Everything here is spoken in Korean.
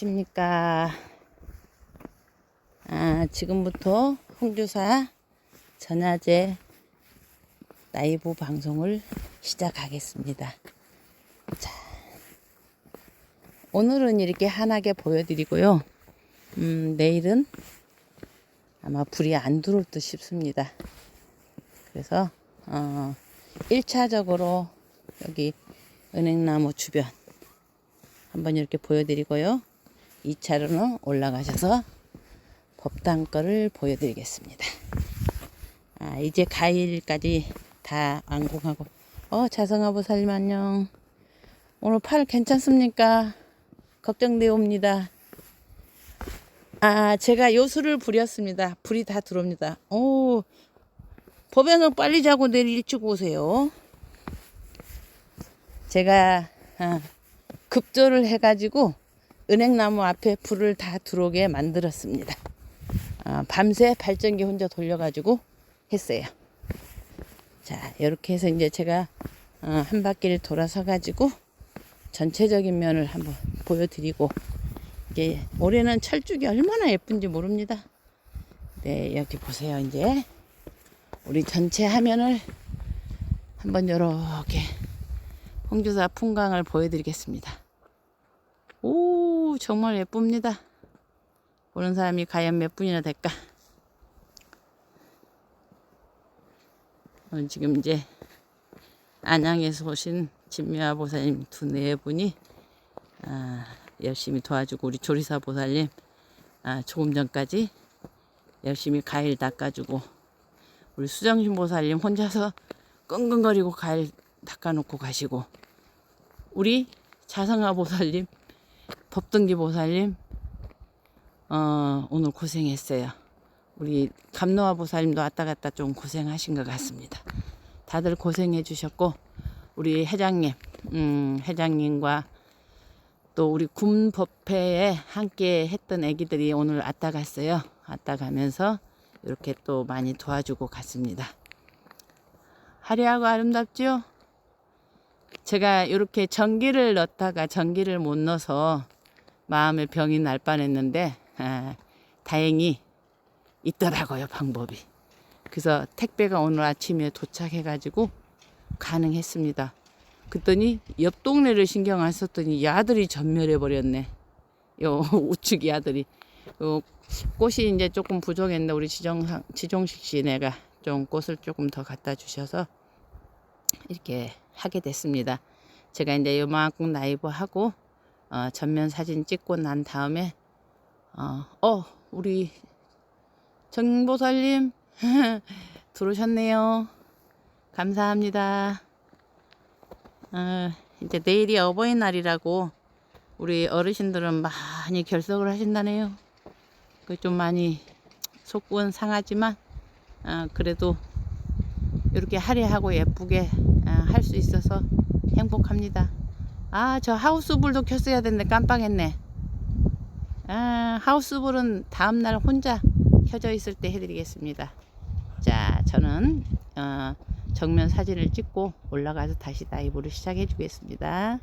십니까? 아, 지금부터 홍주사 전야제 라이브 방송을 시작하겠습니다. 자, 오늘은 이렇게 환하게 보여드리고요. 음, 내일은 아마 불이 안 들어올 듯 싶습니다. 그래서, 어, 1차적으로 여기 은행나무 주변 한번 이렇게 보여드리고요. 2차로는 올라가셔서 법당 거를 보여드리겠습니다. 아, 이제 가일까지 다 완공하고, 어, 자성아 보살님 안녕. 오늘 팔 괜찮습니까? 걱정되옵니다. 아, 제가 요술을 부렸습니다. 불이 다 들어옵니다. 오, 법에는 빨리 자고 내일 일찍 오세요. 제가, 아, 급조를 해가지고 은행나무 앞에 불을 다 들어오게 만들었습니다. 아, 밤새 발전기 혼자 돌려가지고 했어요. 자, 이렇게 해서 이제 제가 어, 한 바퀴를 돌아서 가지고 전체적인 면을 한번 보여드리고 이게 올해는 철쭉이 얼마나 예쁜지 모릅니다. 네, 여기 보세요. 이제 우리 전체 화면을 한번 이렇게 홍주사 풍광을 보여드리겠습니다. 오, 정말 예쁩니다. 보는 사람이 과연 몇 분이나 될까? 지금 이제 안양에서 오신 진미화 보살님 두 네 분이 아, 열심히 도와주고 우리 조리사 보살님 아, 조금 전까지 열심히 과일 닦아주고 우리 수정신 보살님 혼자서 끙끙거리고 과일 닦아놓고 가시고 우리 자성아 보살님 법등기 보살님 어, 오늘 고생했어요. 우리 감노아 보살님도 왔다 갔다 좀 고생하신 것 같습니다. 다들 고생해 주셨고 우리 회장님, 음, 회장님과 또 우리 군법회에 함께 했던 애기들이 오늘 왔다 갔어요. 왔다 가면서 이렇게 또 많이 도와주고 갔습니다. 화려하고 아름답죠? 제가 이렇게 전기를 넣다가 전기를 못 넣어서 마음의 병이 날 뻔했는데 아, 다행히 있더라고요 방법이. 그래서 택배가 오늘 아침에 도착해가지고 가능했습니다. 그랬더니 옆 동네를 신경 안 썼더니 야들이 전멸해 버렸네. 요 우측 야들이. 요 꽃이 이제 조금 부족했는데 우리 지정 지종식 씨네가 좀 꽃을 조금 더 갖다 주셔서 이렇게 하게 됐습니다. 제가 이제 요만큼 라이브 하고 어, 전면 사진 찍고 난 다음에 어, 어 우리 정보살님 들어오셨네요. 감사합니다. 어, 이제 내일이 어버이날이라고 우리 어르신들은 많이 결석을 하신다네요. 그좀 많이 속은 상하지만 어, 그래도 이렇게 화려하고 예쁘게 어, 할수 있어서 행복합니다. 아, 저 하우스불도 켰어야 되는데 깜빡했네. 아, 하우스불은 다음날 혼자 켜져 있을 때 해드리겠습니다. 자, 저는 어, 정면 사진을 찍고 올라가서 다시 라이브를 시작해 주겠습니다.